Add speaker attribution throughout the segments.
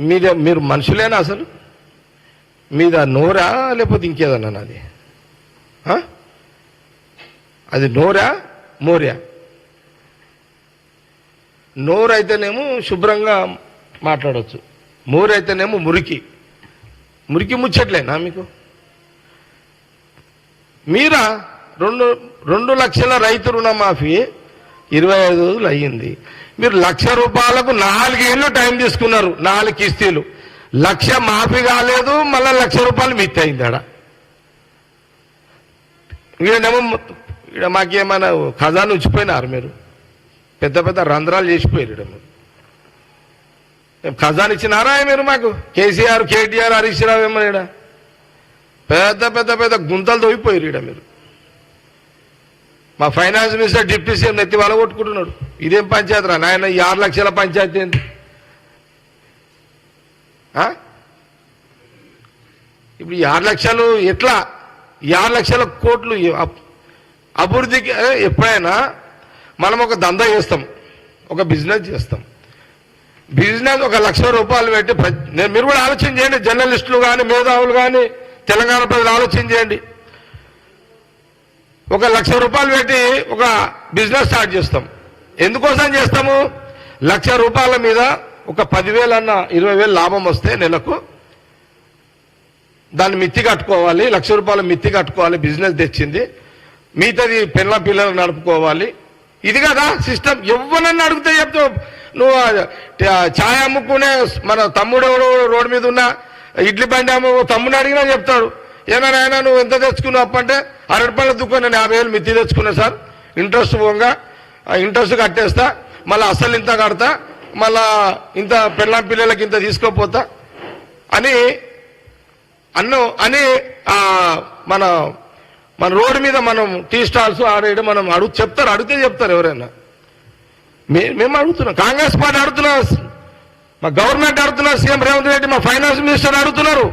Speaker 1: మీద మీరు మనుషులేనా అసలు? మీద నోరా లేకపోతే ఇంకేదన్నా నాది? అది నోరా? మోర్యా? నోరు అయితేనేమో శుభ్రంగా మాట్లాడవచ్చు మోరు అయితేనేమో మురికి. మురికి ముచ్చట్లేనా మీకు? మీరా రెండు రెండు లక్షల రైతు రుణమాఫీ ఇరవై ఐదు రోజులు అయ్యింది. మీరు లక్ష రూపాయలకు నాలుగేళ్ళు టైం తీసుకున్నారు నాలుగు కిస్తీలు. లక్ష మాఫీ కాలేదు మళ్ళీ లక్ష రూపాయలు మిత్ అయింది ఆడ. వీడేమో ఇక్కడ మాకేమైనా ఖజానా ఉంచిపోయినారు మీరు. పెద్ద పెద్ద రంధ్రాలు చేసిపోయారు ఈడ మీరు ఖజాన్ ఖజానా ఇచ్చినారా మీరు మాకు? కేసీఆర్ కేటీఆర్ హరీష్ రావు ఏమో ఈడ? పెద్ద పెద్ద పెద్ద గుంతలు తోగిపోయారు ఈడ మీరు. మా ఫైనాన్స్ మినిస్టర్ డిప్యూటీ సీఎం నెత్తి వాళ్ళ కొట్టుకుంటున్నాడు ఇదేం పంచాయతీ రా? నాయన ఈ ఆరు లక్షల పంచాయతీ ఏంటి ఇప్పుడు ఈ ఆరు లక్షలు ఎట్లా? ఈ ఆరు లక్షల కోట్లు అభివృద్ధికి ఎప్పుడైనా మనం ఒక దందా చేస్తాం. ఒక బిజినెస్ చేస్తాం. బిజినెస్ ఒక లక్ష రూపాయలు పెట్టి నేను మీరు కూడా ఆలోచన చేయండి. జర్నలిస్టులు కానీ మేధావులు కానీ తెలంగాణ ప్రజలు ఆలోచన చేయండి. ఒక లక్ష రూపాయలు పెట్టి ఒక బిజినెస్ స్టార్ట్ చేస్తాం. ఎందుకోసం చేస్తాము? లక్ష రూపాయల మీద ఒక పదివేలు అన్న ఇరవై వేలు లాభం వస్తే నెలకు దాన్ని మిత్తి కట్టుకోవాలి లక్ష రూపాయలు మిత్తి కట్టుకోవాలి బిజినెస్ తెచ్చింది. మిగతాది పిల్ల పిల్లలు నడుపుకోవాలి. ఇది కదా సిస్టమ్. ఎవరన్నా అడిగితే చెప్తావు నువ్వు ఛాయ్ అమ్ముకునే మన తమ్ముడు ఎవడో రోడ్డు మీద ఉన్న ఇడ్లీ బండి అమ్ము తమ్ముడు అడిగినా చెప్తాడు. ఏమైనా నువ్వు ఎంత తెచ్చుకున్నావు అప్పంటే అరటి పళ్ళ దుకాణం యాభై వేలు మిత్తి తెచ్చుకున్నా సార్. ఇంట్రెస్ట్ పోగా ఇంట్రెస్ట్ కట్టేస్తా మళ్ళీ అసలు ఇంత కడతా మళ్ళా ఇంత పెళ్ళాం పిల్లలకి ఇంత తీసుకోపోతా అని అన్ను అని మన మన రోడ్డు మీద మనం టీ స్టాల్స్ ఆడేయడం మనం అడుగు చెప్తారు అడిగితే చెప్తారు ఎవరైనా. మే మేము అడుగుతున్నాం కాంగ్రెస్ పార్టీ అడుగుతున్నారు మా గవర్నమెంట్ అడుగుతున్నారు సీఎం రేవంత్ రెడ్డి మా ఫైనాన్స్ మినిస్టర్ అడుగుతున్నారు.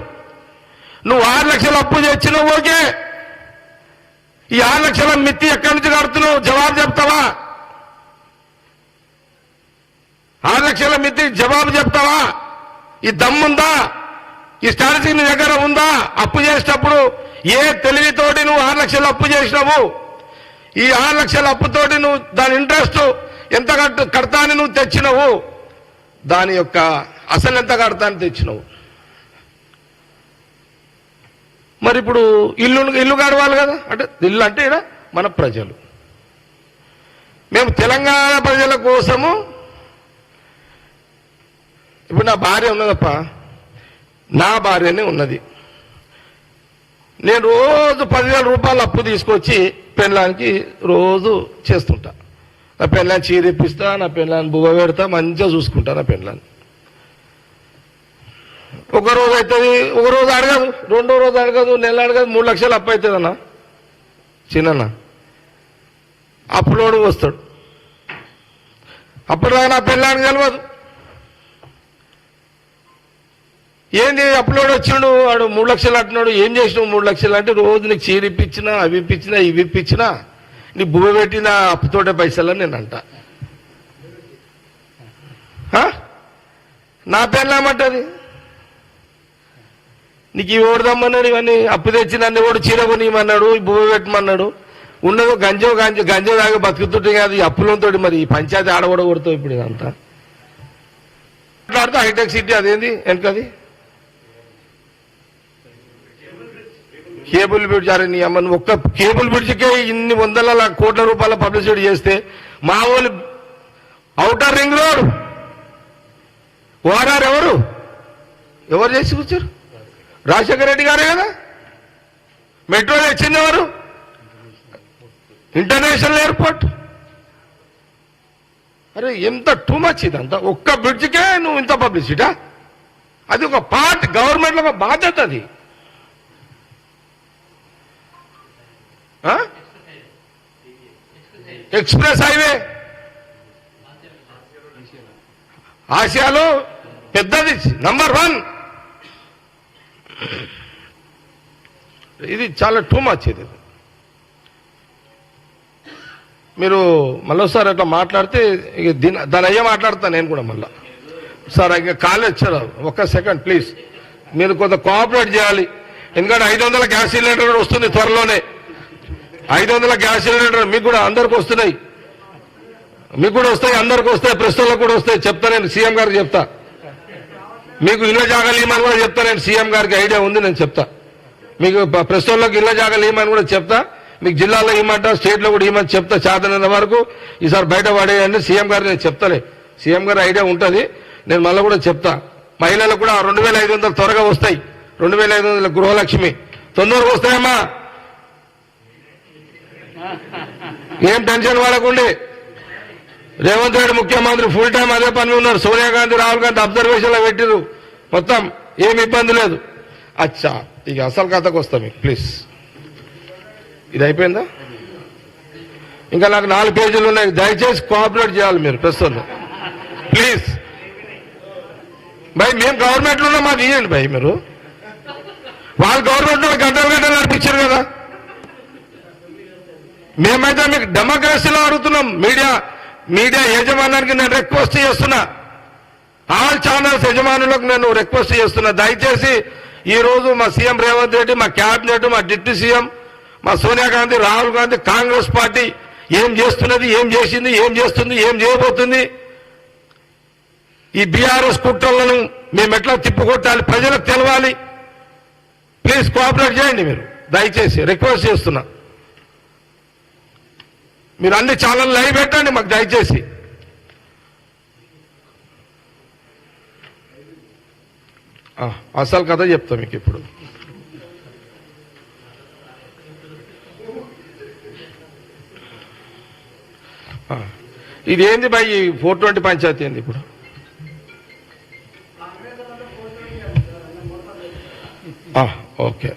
Speaker 1: నువ్వు ఆరు లక్షలు అప్పు తెచ్చినావు ఓకే. ఈ ఆరు లక్షల మిత్తి ఎక్కడి నుంచి కడుతున్నావు? జవాబు చెప్తావా? ఆరు లక్షల మిత్తి జవాబు చెప్తావా? ఈ దమ్ముందా? ఈ స్ట్రాటజీ నీ దగ్గర ఉందా? అప్పు చేసేటప్పుడు ఏ తెలివితోటి నువ్వు ఆరు లక్షలు అప్పు చేసినావు? ఈ ఆరు లక్షల అప్పుతోటి నువ్వు దాని ఇంట్రెస్ట్ ఎంత కట్టు కడతా అని నువ్వు తెచ్చినవు? దాని యొక్క అసలు ఎంత కడతా అని తెచ్చినావు? మరి ఇప్పుడు ఇల్లు ఇల్లు గడవాలి కదా? అంటే ఇల్లు అంటే ఈడ మన ప్రజలు. మేము తెలంగాణ ప్రజలు కోసము ఇప్పుడు నా భార్య ఉన్నదప్ప నా భార్యనే ఉన్నది. నేను రోజు పదివేల రూపాయలు అప్పు తీసుకొచ్చి పెళ్ళానికి రోజు చేస్తుంటా. నా పెళ్ళాన్ని చీరిప్పిస్తా నా పెళ్ళాన్ని బువ్వ పెడతా మంచిగా చూసుకుంటా నా పెళ్ళాన్ని. ఒక రోజు అవుతుంది ఒక రోజు అడగదు రెండో రోజు అడగదు నెల అడగదు మూడు లక్షలు అప్పు అవుతుందన్నా చిన్న అప్పులోడు వస్తాడు. అప్పటిదాకా నా పెళ్ళానికి తెలియదు ఏంది అప్లోడ్ వచ్చినాడు వాడు మూడు లక్షలు అంటున్నాడు. ఏం చేసినావు మూడు లక్షలు? అంటే రోజు నీకు చీర ఇప్పించినా అవి ఇప్పించినా ఇవి ఇప్పించినా నీ బువ్వ పెట్టిన అప్పుతోటే పైసలని నేను అంట. నా పేర్లు ఏమంటది? నీకు ఇవి ఓడదమ్మన్నాడు ఇవన్నీ అప్పు తెచ్చి నన్ను కూడా చీర కొనియమన్నాడు భూమి పెట్టమన్నాడు. ఉన్నదో గంజో గంజో గంజో దాకా బతుకుతుంటే కాదు ఈ అప్పులతో మరి ఈ పంచాయతీ ఆడగొడ కొడుతావు ఇప్పుడు ఇదంతా. మాట్లాడుతూ హైటెక్ సిటీ అదేంది? వెనకది? కేబుల్ బ్రిడ్జ్ అరే నీ అమ్మని ఒక్క కేబుల్ బ్రిడ్జ్కే ఇన్ని వందల కోట్ల రూపాయల పబ్లిసిటీ చేస్తే మా వాళ్ళు అవుటర్ రింగ్ రోడ్. ఓడారు ఎవరు? ఎవరు చేసి కూర్చారు? రాజశేఖర రెడ్డి గారే కదా? మెట్రో తెచ్చింది ఎవరు? International airport. అరే ఎంత టూ మచ్ ఇదంతా. ఒక్క బ్రిడ్జ్కే నువ్వు ఇంత పబ్లిసిటా అది ఒక పార్ట్ గవర్నమెంట్లో ఒక బాధ్యత అది ఆ? Express highway. ఆసియాలో పెద్దది నంబర్ వన్. ఇది చాలా టూ మచ్ ఇది. మీరు మళ్ళీసారి అట్లా మాట్లాడితే ఇక దీని దాని అయ్యే మాట్లాడతాను నేను కూడా మళ్ళా. సార్ ఇంకా కాలేజ్ వచ్చారు. ఒక్క సెకండ్ ప్లీజ్. మీరు కొంత కోఆపరేట్ చేయాలి. ఎందుకంటే ఐదు వందల గ్యాస్ సిలిండర్ కూడా వస్తుంది త్వరలోనే. ఐదు వందల గ్యాస్ సిలిండర్ మీకు కూడా అందరికి వస్తున్నాయి. మీకు కూడా వస్తాయి అందరికి వస్తాయి ప్రశ్నలకు కూడా వస్తాయి చెప్తా నేను సీఎం గారికి చెప్తా. మీకు ఇళ్ళ జాగాలు ఇవ్వమని కూడా చెప్తా నేను సీఎం గారికి ఐడియా ఉంది నేను చెప్తా. మీకు ప్రశ్నలకు ఇళ్ళ జాగాలు ఇవ్వమని కూడా చెప్తా. మీకు జిల్లాలో ఇవ్వమంట స్టేట్లో కూడా ఇవ్వమని చెప్తా చేతనంత వరకు. ఈసారి బయట పడేయండి సీఎం గారు నేను చెప్తాలే. సీఎం గారి ఐడియా ఉంటుంది నేను మళ్ళీ కూడా చెప్తా. మహిళలకు కూడా రెండు వేల ఐదు వందలు త్వరగా వస్తాయి. రెండు వేల ఐదు వందల గృహలక్ష్మి. తొందరగా వస్తాయమ్మా. ఏం టెన్షన్ పడకండి. రేవంత్ రెడ్డి ముఖ్యమంత్రి ఫుల్ టైం అదే పని ఉన్నారు. సోనియా గాంధీ రాహుల్ గాంధీ అబ్జర్వేషన్లో పెట్టిరు. మొత్తం ఏమి ఇబ్బంది లేదు. అచ్చా ఇక అసలు కథకు వస్తాం మీకు ప్లీజ్ ఇది అయిపోయిందా? ఇంకా నాకు నాలుగు పేజీలు ఉన్నాయి. దయచేసి కోఆపరేట్ చేయాలి మీరు ప్రస్తుతం. ప్లీజ్ భయ్ మేము గవర్నమెంట్లో ఉన్నాం మాకు ఇవ్వండి భయ్ మీరు. వాళ్ళు గవర్నమెంట్లో గంటలు గంటలు నడిపించారు కదా. మేమైతే మీకు డెమోక్రసీలో అడుగుతున్నాం. మీడియా మీడియా యజమానానికి నేను రిక్వెస్ట్ చేస్తున్నా. ఆల్ ఛానల్స్ యజమానులకు నేను రిక్వెస్ట్ చేస్తున్నా. దయచేసి ఈ రోజు మా సీఎం రేవంత్ రెడ్డి మా క్యాబినెట్ మా డిప్యూటీ సీఎం మా సోనియా గాంధీ రాహుల్ గాంధీ కాంగ్రెస్ పార్టీ ఏం చేస్తున్నది ఏం చేసింది ఏం చేస్తుంది ఏం చేయబోతుంది? ఈ బీఆర్ఎస్ కుట్రలను మేము ఎట్లా తిప్పుకొట్టాలి? ప్రజలకు తెలవాలి. ప్లీజ్ కోఆపరేట్ చేయండి మీరు. దయచేసి రిక్వెస్ట్ చేస్తున్నా. మీరు అన్ని ఛానల్ లైవ్ పెట్టండి మాకు దయచేసి. అసలు కథ చెప్తా మీకు ఇప్పుడు. ఇది ఏంది బాయ్ ఫోర్ ట్వంటీ పంచాయతీ ఏంది ఇప్పుడు? ఓకే.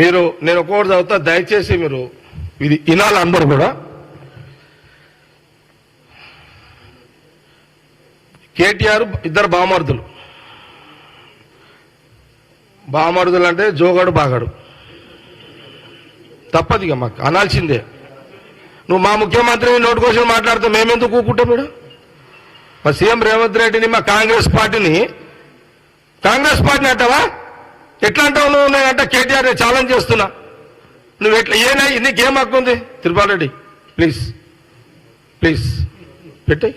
Speaker 1: మీరు నేను ఒక్కొక్కటి చదువుతా దయచేసి మీరు ఇది ఇనాల అందరూ కూడా. కేటీఆర్ ఇద్దరు బామర్దులు. బామర్దులు అంటే జోగాడు బాగాడు. తప్పదు ఇక మాకు అనాల్సిందే. నువ్వు మా ముఖ్యమంత్రి నోటి కోసం మాట్లాడుతూ మేమెందుకు కూకుంటాం మీరు మా సీఎం రేవంత్ రెడ్డిని మా కాంగ్రెస్ పార్టీని కాంగ్రెస్ పార్టీని అంటావా? ఎట్లా అంటావు నువ్వు? నేనంట కేటీఆర్ ఛాలెంజ్ చేస్తున్నా. నువ్వు ఎట్లా ఏనా? నీకేం హక్కు ఉంది తిరుపాల్ రెడ్డి ప్లీజ్ ప్లీజ్ పెట్టాయి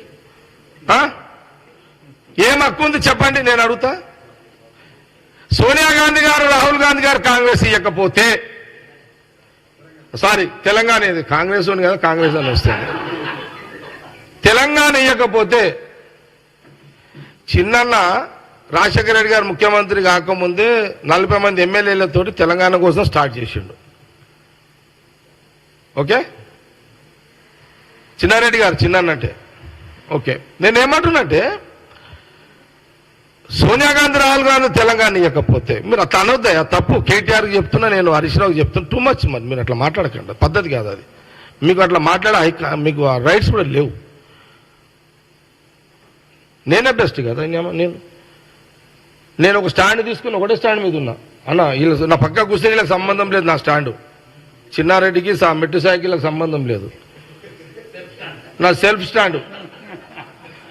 Speaker 1: ఏం హక్కు ఉంది చెప్పండి నేను అడుగుతా. సోనియా గాంధీ గారు రాహుల్ గాంధీ గారు కాంగ్రెస్ ఇవ్వకపోతే సారీ తెలంగాణ ఇది కాంగ్రెస్ ఉంది కదా కాంగ్రెస్ అని వస్తుంది. తెలంగాణ ఇవ్వకపోతే చిన్నన్న రాజశేఖర రెడ్డి గారు ముఖ్యమంత్రి కాకముందే నలభై మంది ఎమ్మెల్యేలతోటి తెలంగాణ కోసం స్టార్ట్ చేసిండు. ఓకే? చిన్నారెడ్డి గారు చిన్నన్నంటే ఓకే. నేను ఏమంటున్నట్టే సోనియా గాంధీ రాహుల్ గాంధీ తెలంగాణ ఇవ్వకపోతే మీరు అట్లా అనొద్దా? తప్పు. కేటీఆర్కి చెప్తున్నా నేను హరీష్ రావుకి చెప్తున్నా టూ మచ్ మరి. మీరు అట్లా మాట్లాడకండి. పద్ధతి కాదు అది. మీకు అట్లా మాట్లాడే మీకు ఆ రైట్స్ కూడా లేవు. నేనే బెస్ట్ కదా? నేను నేను నేను ఒక స్టాండ్ తీసుకుని ఒకటే స్టాండ్ మీద ఉన్నా. అన్న వీళ్ళు నా పక్క కూర్చొని వీళ్ళకి సంబంధం లేదు నా స్టాండు చిన్నారెడ్డికి సా మెట్టు సైకిళ్ళకి సంబంధం లేదు. నా సెల్ఫ్ స్టాండ్.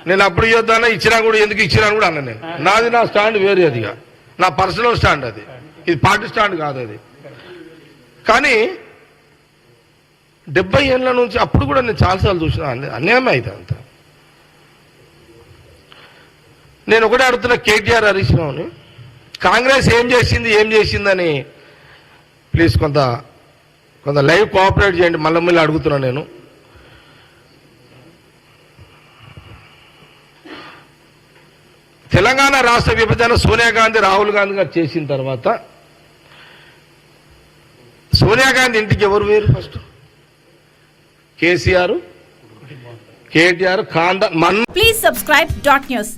Speaker 1: నేను అప్పుడు ఇవ్వద్దానా ఇచ్చినా కూడా ఎందుకు ఇచ్చినా కూడా అన్న నేను. నాది నా స్టాండ్ వేరే అదిగా నా పర్సనల్ స్టాండ్ అది. ఇది పార్టీ స్టాండ్ కాదు అది. కానీ డెబ్బై ఏళ్ళ నుంచి అప్పుడు కూడా నేను చాలాసార్లు చూసిన అన్య- అన్యాయం అయితే అంత. నేను ఒకటే అడుగుతున్నా కేటీఆర్ హరీష్ రావుని. కాంగ్రెస్ ఏం చేసింది ఏం చేసిందని ప్లీజ్ కొంత కొంత లైవ్ కోఆపరేట్ చేయండి మళ్ళీ మళ్ళీ అడుగుతున్నా నేను. తెలంగాణ రాష్ట్ర విభజన సోనియా గాంధీ రాహుల్ గాంధీ గారు చేసిన తర్వాత సోనియా గాంధీ ఇంటికి ఎవరు వేరు ఫస్ట్ కేసీఆర్ కేటీఆర్ కాండ Mann
Speaker 2: please subscribe dot news